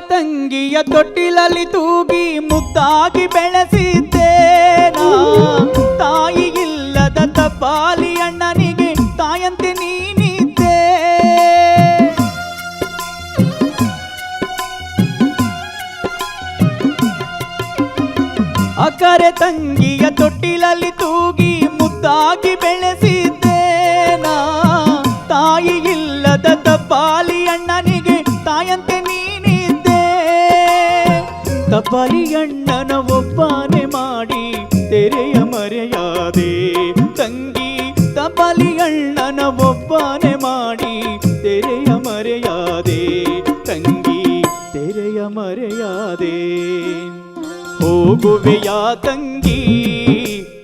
ತಂಗಿಯ ತೊಟ್ಟಿಲಲ್ಲಿ ತೂಗಿ ಮುದ್ದಾಗಿ ಬೆಳೆಸಿದ್ದೇನ? ತಾಯಿ ಇಲ್ಲದ ತಪಾಲಿ ಅಣ್ಣನಿಗೆ ತಾಯಂತೆ ನೀನಿದ್ದೆ. ಅಕರೆ ತಂಗಿಯ ತೊಟ್ಟಿಲಲ್ಲಿ ತೂಗಿ ಮುದ್ದಾಗಿ ಬೆಳೆಸಿದ್ದೇನಾ ತಪಾಲಿ ಅಣ್ಣನ ಒಬ್ಬಾನೆ ಮಾಡಿ ತೆರೆಯ ಮರೆಯಾದೆ. ತಂಗಿ ತಬಲಿಯಣ್ಣನ ಒಬ್ಬಾನೆ ಮಾಡಿ ತೆರೆಯ ಮರೆಯಾದೆ. ತಂಗಿ ತೆರೆಯ ಮರೆಯಾದೆ. ಹೋಗುವೆಯ ತಂಗಿ,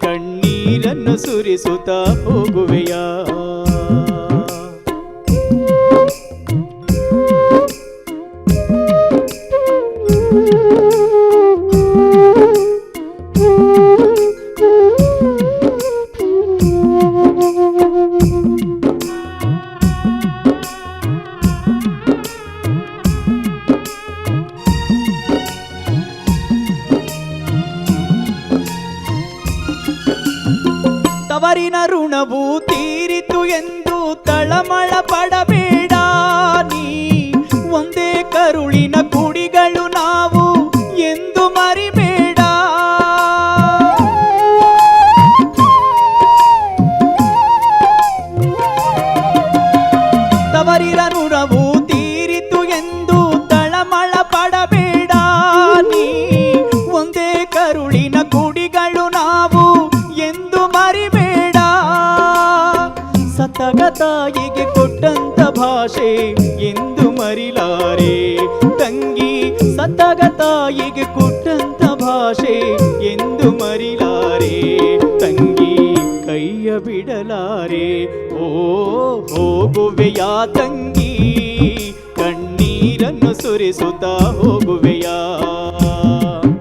ಕಣ್ಣೀರನ್ನು ಸುರಿಸುತ್ತಾ ಹೋಗುವೆಯ? ತವರಿನ ಋಣವು ತೀರಿತು ಎಂದು ತಳಮಳ ಪಡಬೇಡ ನೀ. ಒಂದೇ ಕರುಳಿನ ಕುಡಿಗಳು ನಾವು ಎಂದು ಮರಿಬೇಡ. ತವರಿನ ಋಣವು ಸತಗ ತಾಯಿಗೆ ಕೊಟ್ಟಂತ ಭಾಷೆ ಎಂದು ಮರಿಲಾರೆ. ತಂಗಿ ಸತಗತಾಯಿಗೆ ಕೊಟ್ಟಂತ ಭಾಷೆ ಎಂದು ಮರಿಲಾರೆ. ತಂಗಿ ಕೈಯ ಬಿಡಲಾರೆ. ಓ, ಹೋಗುವೆಯಾ ತಂಗಿ, ಕಣ್ಣೀರನ್ನು ಸುರಿಸುತ್ತಾ